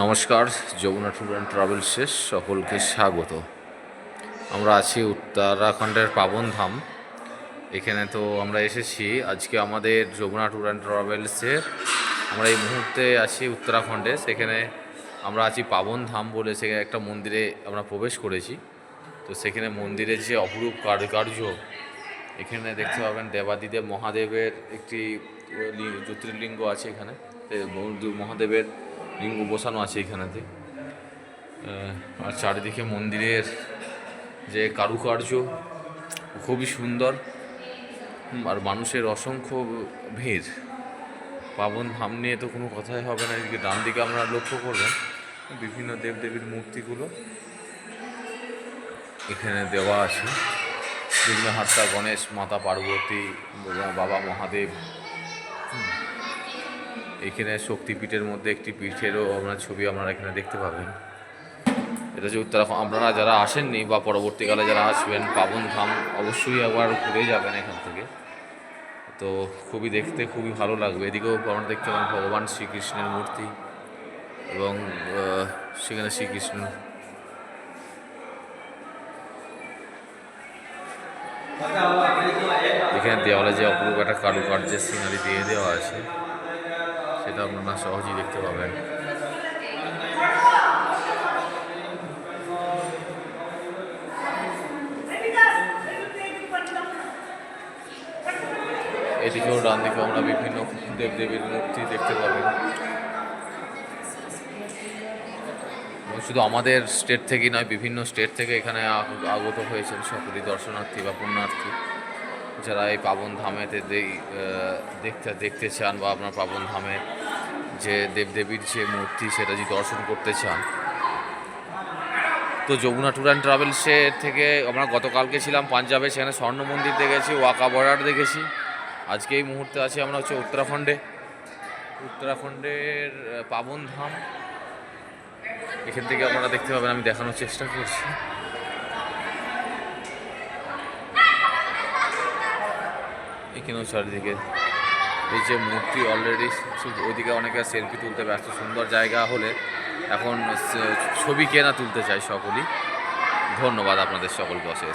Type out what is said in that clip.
নমস্কার, Jamuna tour and ট্রাভেলসে সকলকে স্বাগত। আমরা আছি উত্তরাখণ্ডের পাবন ধাম এখানে তো আমরা এসেছি। আজকে আমাদের যমুনা ট্যুর অ্যান্ড ট্রাভেলসের আমরা এই মুহূর্তে আছি উত্তরাখণ্ডে। সেখানে আমরা আছি পাবন ধাম বলে সেখানে একটা মন্দিরে আমরা প্রবেশ করেছি। তো সেখানে মন্দিরের যে অপরূপ কারুকার্য, এখানে দেখতে পাবেন দেবাদিদেব মহাদেবের একটি জ্যোতির্লিঙ্গ আছে এখানে। মহাদেবের লিঙ্গ বসানো আছে এখানেতে। আর চারিদিকে মন্দিরের যে কারুকার্য, খুবই সুন্দর। আর মানুষের অসংখ্য ভিড়। পাবন ধাম নিয়ে তো কোনো কথাই হবে না, এদিকে ডান দিকে আমরা লক্ষ্য করবেন বিভিন্ন দেবদেবীর মূর্তিগুলো। এখানে দেওয়া আছে। বিঘ্নহার্তা, গণেশ, মাতা পার্বতী, বাবা মহাদেব। এখানে শক্তিপীঠের মধ্যে একটি পীঠেরও আপনার ছবি আপনারা এখানে দেখতে পাবেন। এটা যে উত্তরাখণ্ড আপনারা যারা আসেননি বা পরবর্তীকালে যারা আসবেন, পাবন ধাম অবশ্যই একবার ঘুরে যাবেন এখান থেকে। তো খুবই দেখতে খুবই ভালো লাগবে। এদিকেও আমরা দেখতে পাবেন ভগবান শ্রীকৃষ্ণের মূর্তি এবং সেখানে শ্রীকৃষ্ণ। এখানে দেওয়ালে যে অপরূপ একটা কারুকার্যের সিনারি দিয়ে দেওয়া আছে। সেটা আপনারা সহজেই দেখতে পাবেন। এদিকেও ডান দিকে আমরা বিভিন্ন দেবদেবীর মূর্তি দেখতে পাবেন শুধু আমাদের স্টেট থেকেই নয়, বিভিন্ন স্টেট থেকে এখানে আগ- আগত হয়েছেন সকলই দর্শনার্থী বা পুণ্যার্থী। যারা এই পাবন ধামেতে দেখতে দেখতে চান বা আপনার পাবন ধামে যে দেবদেবীর যে মূর্তি সেটা যদি দর্শন করতে চান। তো যমুনা ট্যুর অ্যান্ড ট্রাভেলসে থেকে আমরা গতকালকে ছিলাম পাঞ্জাবে, সেখানে স্বর্ণ মন্দির দেখেছি, ওয়াকা বর্ডার দেখেছি। আজকে এই মুহূর্তে আছি আমরা হচ্ছে উত্তরাখণ্ডে। উত্তরাখণ্ডের পাবন ধাম। এখান থেকে আপনারা দেখতে পাবেন, আমি দেখানোর চেষ্টা করছি। এখানেও চারিদিকে এই যে মূর্তি অলরেডি ওইদিকে অনেকে সেলফি তুলতে ব্যস্ত, সুন্দর জায়গা হলে এখন ছবি কেনা তুলতে চাই সকলেই। ধন্যবাদ আপনাদের সকল অশেষ।